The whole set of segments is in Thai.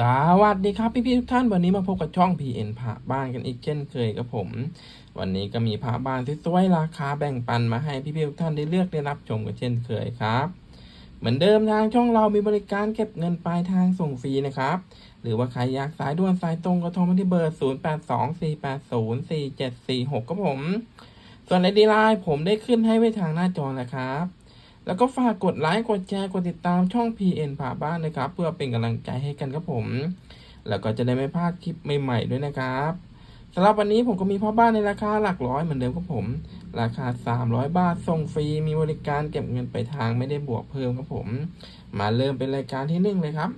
สวัสดีครับพี่พี่ๆทุกท่านวันนี้มาพบกับช่อง PN พระบ้านกันอีกเช่นเคยกับผม วันนี้ก็มีพระบ้านสวยๆราคาแบ่งปันมาให้พี่พี่ๆทุกท่านได้เลือกได้รับชมกันเช่นเคยครับ เหมือนเดิมทางช่องเรามีบริการเก็บเงินปลายทางส่งฟรีนะครับ หรือว่าใครอยากสายด่วนสายตรงก็โทรมาที่เบอร์ 0824804746ครับผม ส่วนไอดีไลน์ผมได้ขึ้นให้ไว้ทางหน้าจอนะครับ แล้วก็ฝากกดไลค์กดแชร์กดติดตามช่อง PN ผ่าบ้านนะครับ เพื่อเป็นกำลังใจให้กันครับผม แล้วก็จะได้ไม่พลาดคลิปใหม่ๆด้วยนะครับสำหรับวันนี้ผมก็มีพ่อบ้านในราคาหลักร้อยเหมือนเดิมครับผม ราคา 300 บาทส่งฟรีมีบริการเก็บเงินไปลายทางไม่ได้บวกเพิ่มครับผม มาเริ่มเป็นรายการที่หนึ่งเลยครับ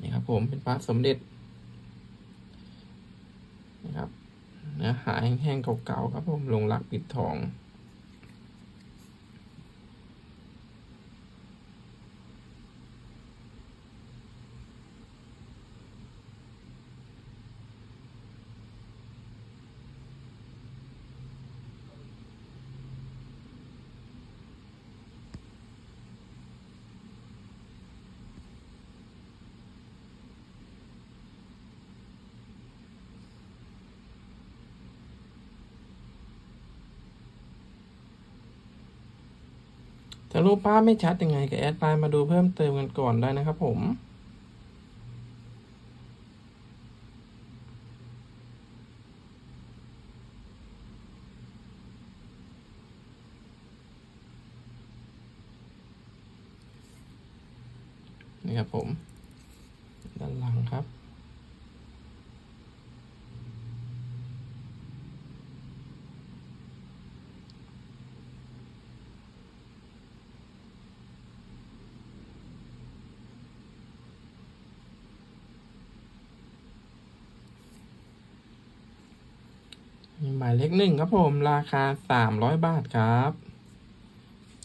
นี่ครับผมเป็นพระสมเด็จนะครับเนื้อหาแห้งๆเก่าๆครับผมลงรักปิดทอง ถ้ารูปภาพไม่ชัดยังไงก็แอดไลน์มาดูเพิ่มเติมกันก่อนได้นะครับผมนี่ครับผม ด้านหลังครับ มี หมายเลขหนึ่งครับผมราคาสามร้อยบาทครับ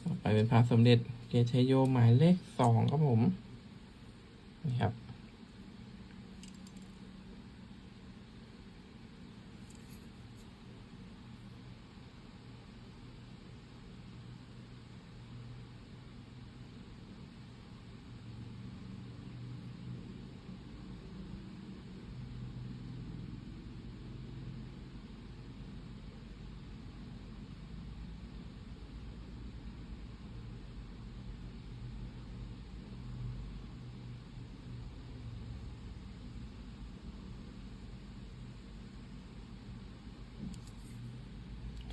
ต่อไปเป็นพระสมเด็จเกชยโยหมายเลขสองครับผมนี่ครับ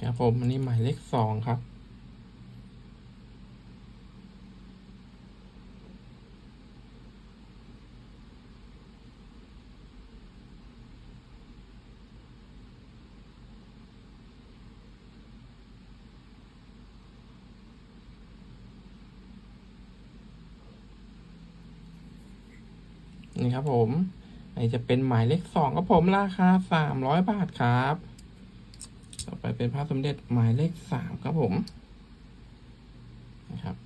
ครับผมอันนี้หมายเลขสองครับ นี่ครับผมอันนี้จะเป็นหมายเลขสองครับผมราคาสามร้อยบาทครับ ไปเป็นพระสมเด็จหมายเลขสามครับผมนะครับ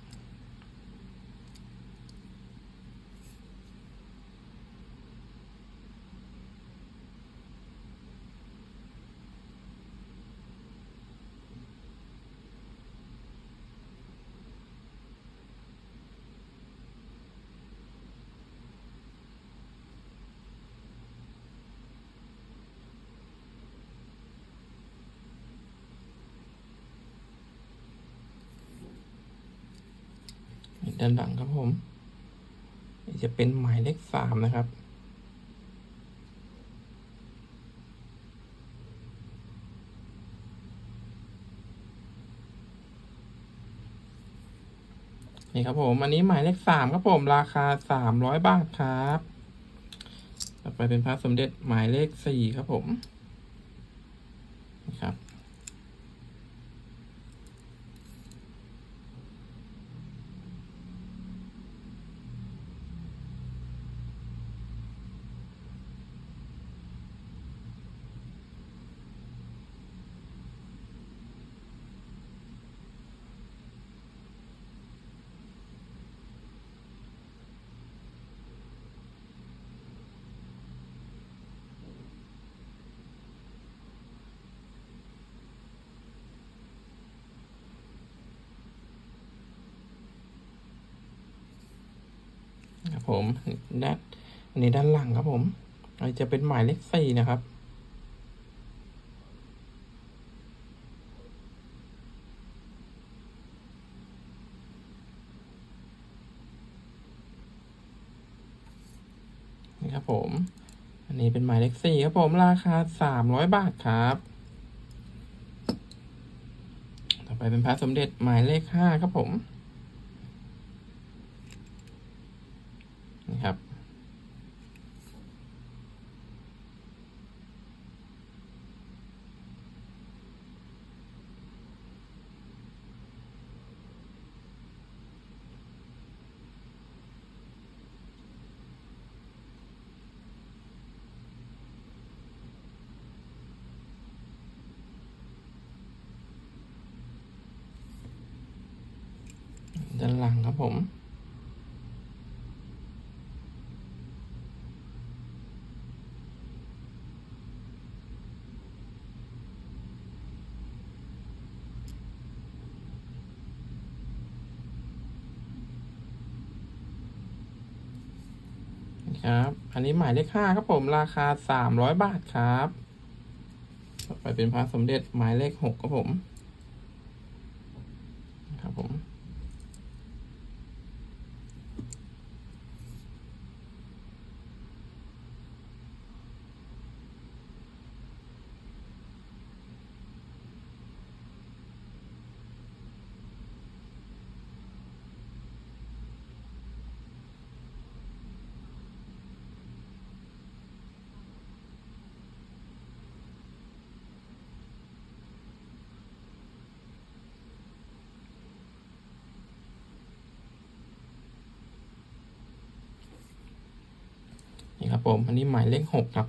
ด้านหลังครับผมจะเป็นหมายเลขสามนะครับ นี่ครับผมอันนี้หมายเลขสามครับผมราคาสามร้อยบาทครับ ต่อไปเป็นพระสมเด็จหมายเลขสี่ครับผมนี่ครับครับ ผมด้านนนี้ด้านหลังครับผมอันจะเป็นหมายเลขสี่นะครับ นี่ครับผม อันนี้เป็นหมายเลขสี่ครับผมราคาสามร้อยบาทครับต่อไปเป็นพระสมเด็จหมายเลขห้าครับผม นี่ครับ ด้านห ลังครับผม ครับ อันนี้หมายเลขห้าครับผมราคาสามร้อยบาทครับ ต่อไปเป็นพระสมเด็จหมายเลขหกครับผม ครับผม นี่ครับ ผมอันนี้หมายเลขหกครับ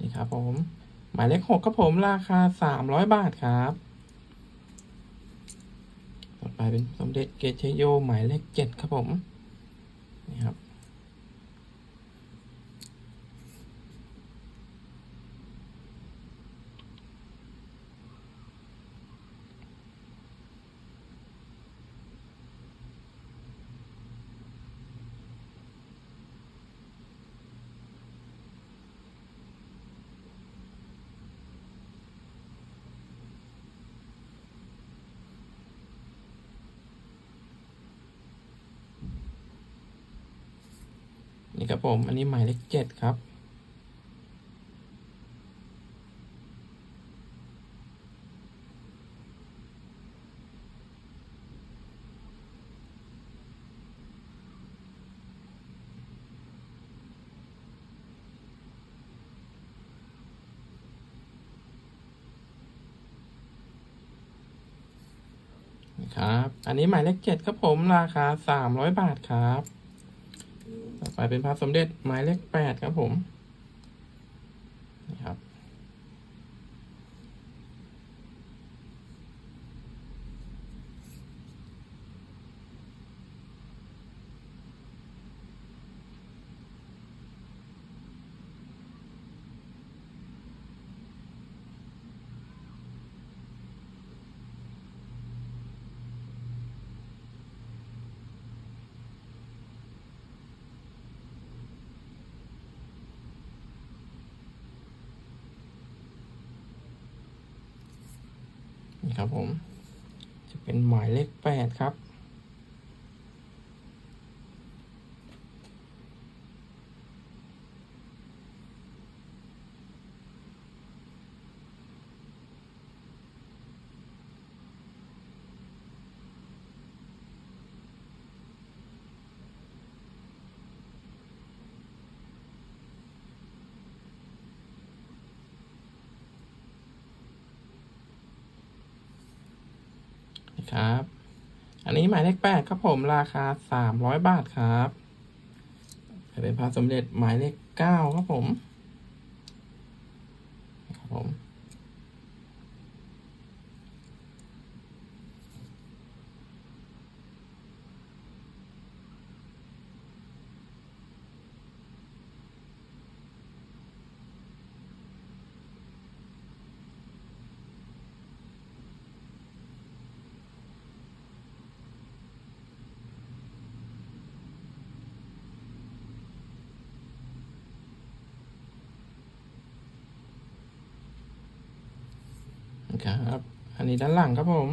นี่ครับผม หมายเลขหกครับผมราคาสามร้อยบาทครับต่อไปเป็นสมเด็จเกเชโยหมายเลขเจ็ดครับผมนี่ครับ นี่ครับผม อันนี้หมายเลขเจ็ดครับนี่ครับ อันนี้หมายเลขเจ็ดครับผม ราคาสามร้อยบาทครับ ต่อไปเป็นพระสมเด็จหมายเลขแปดครับผมนี่ครับ นี่ ครับผม จะเป็นหมายเลขแปดครับ ครับ อันนี้หมายเลขแปดครับผมราคาสามร้อยบาทครับเป็นพระสมเด็จหมายเลขเก้าครับผมครับผม น ครับ อันนี้ด้านหลังครับผม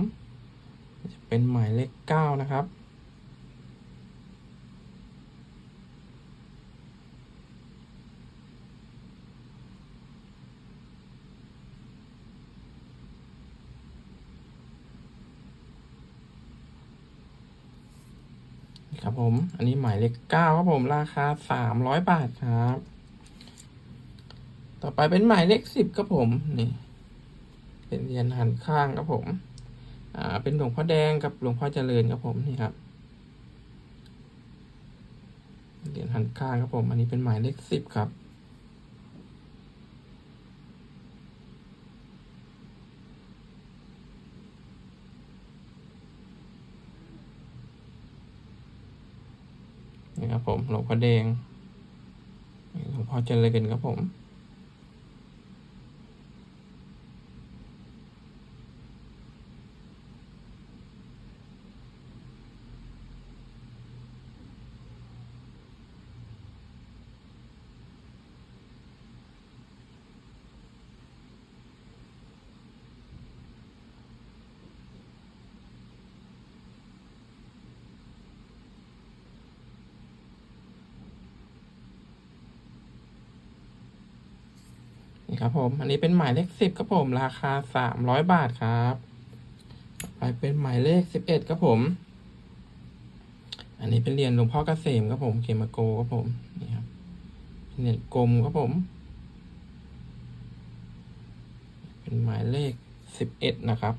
จะเป็นหมายเลขเก้านะครับ ครับผม อันนี้หมายเลขเก้าครับผม ราคาสามร้อยบาทครับ ต่อไปเป็นหมายเลขสิบครับผม นี่ เป็นเหรียญหันข้างครับผม อ่า เป็นหลวงพ่อแดงกับหลวงพ่อเจริญครับผมนี่ครับ เหรียญหันข้างครับผม อันนี้เป็นหมายเลขสิบครับนี่ครับผมหลวงพ่อแดงหลวงพ่อเจริญครับผม นี่ ครับผม อันนี้เป็นหมายเลขสิบครับผม ราคาสามร้อยบาทครับไปเป็นหมายเลขสิบเอ็ดครับผม อันนี้เป็นเหรียญหลวงพ่อเกษมครับผมเขมโกครับผม นี่ครับเหรียญกลมครับผม เป็นหมายเลขสิบเอ็ดนะครับ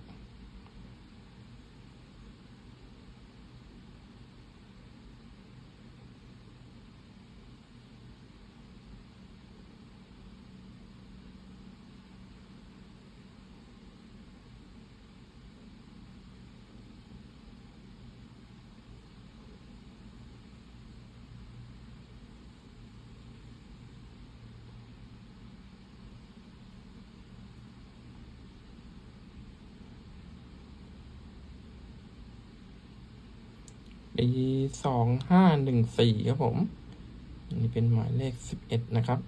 ปีสองห้าหนึ่งสี่ครับผม อันนี้เป็นหมายเลขสิบเอ็ดนะครับ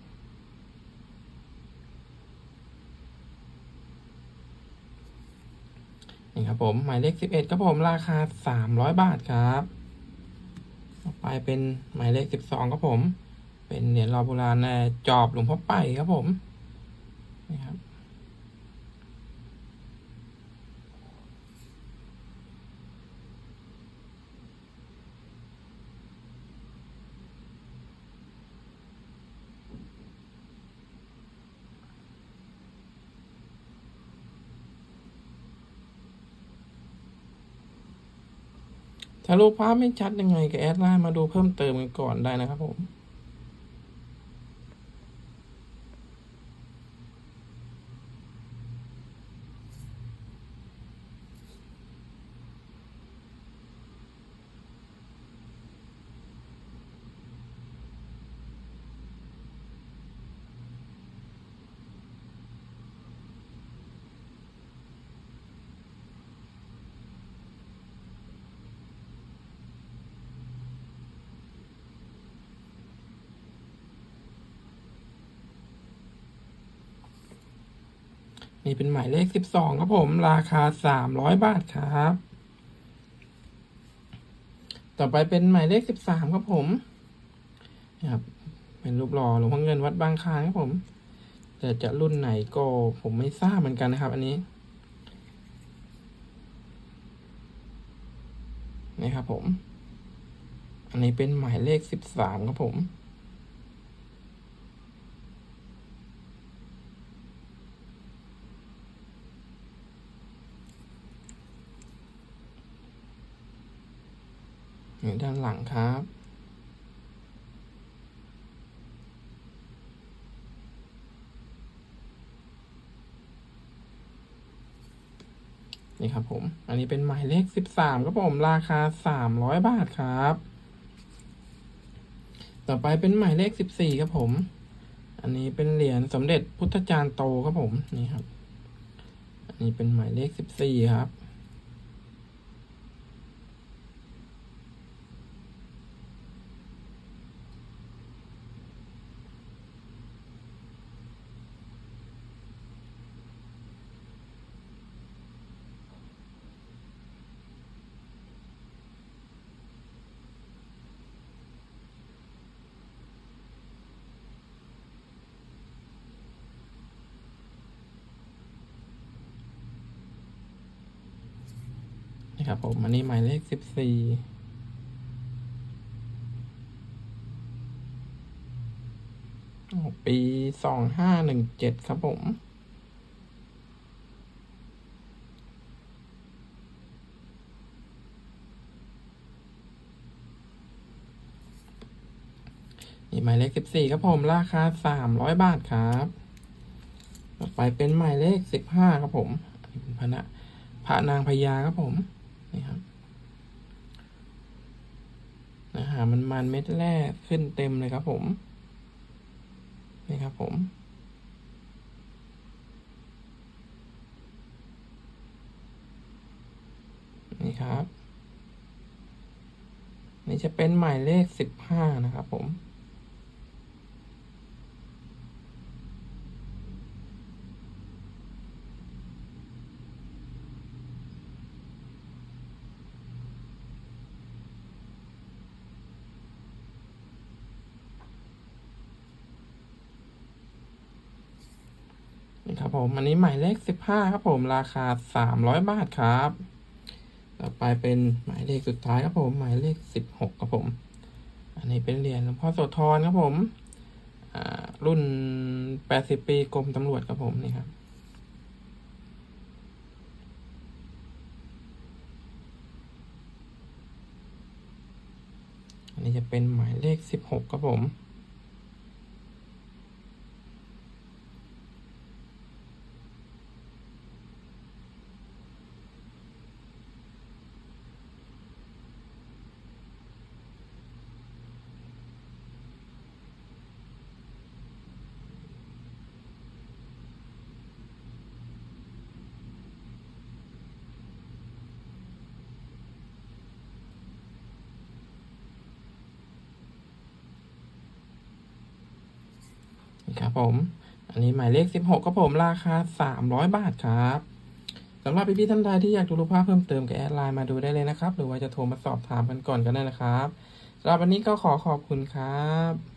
นี่ครับผม หมายเลขสิบเอ็ดครับผม ราคาสามร้อยบาทครับ ต่อไปเป็นหมายเลขสิบสองครับผม เป็นเหรียญรอโบราณในจอบหลวงพ่อไปครับผม นี่ครับ ถ้ารูปภาพไม่ชัดยังไงก็แอดไลน์มาดูเพิ่มเติมกันก่อนได้นะครับผม นี่เป็นหมายเลขสิบสองครับผม ราคาสามร้อยบาทครับ ต่อไปเป็นหมายเลขสิบสามครับผมนะครับเป็นรูปหล่อหลวงพ่อเงินวัดบางคานครับผม แต่จะรุ่นไหนก็ผมไม่ทราบเหมือนกันนะครับ อันนี้นี่ครับผม อันนี้เป็นหมายเลขสิบสามครับผม อยู่ด้านหลังครับ นี่ครับผม อันนี้เป็นหมายเลขสิบสามครับผมราคาสามร้อยบาทครับ ต่อไปเป็นหมายเลขสิบสี่ครับผม อันนี้เป็นเหรียญสมเด็จพุทธจารย์โตครับผม นี่ครับ อันนี้เป็นหมายเลขสิบสี่ครับ น ครับผมอันนี้หมายเลขสิบสี่ปีสองห้าหนึ่งเจ็ดครับผมนี่หมายเลขสิบสี่ครับผม ราคาสามร้อยบาทครับ ต่อไปเป็นหมายเลขสิบห้าครับผมอันนี้เป็นพระนะพระนางพญาครับผม นี่ครับนะฮะมันมันเม็ดแรกขึ้นเต็มเลยครับผม นี่ครับผมนี่ครับ นี่จะเป็นหมายเลขสิบห้านะครับผม นี่ ครับผม อันนี้หมายเลขสิบห้าครับผมราคาสามร้อยบาทครับ ต่อไปเป็นหมายเลขสุดท้ายครับผม หมายเลขสิบหกครับผม อันนี้เป็นเหรียญหลวงพ่อโสธรครับผมรุ่นแปดสิบปีกรมตำรวจครับผมนี่ครับอันนี้จะเป็นหมายเลขสิบหกครับผม นี่ครับผม อันนี้หมายเลขสิบหกครับผมราคาสามร้อยบาทครับสำหรับพี่ๆท่านใดที่อยากดูรูปภาพเพิ่มเติมก็แอดไลน์มาดูได้เลยนะครับ หรือว่าจะโทรมาสอบถามกันก่อนก็ได้นะครับสำหรับวันนี้ก็ขอขอบคุณครับ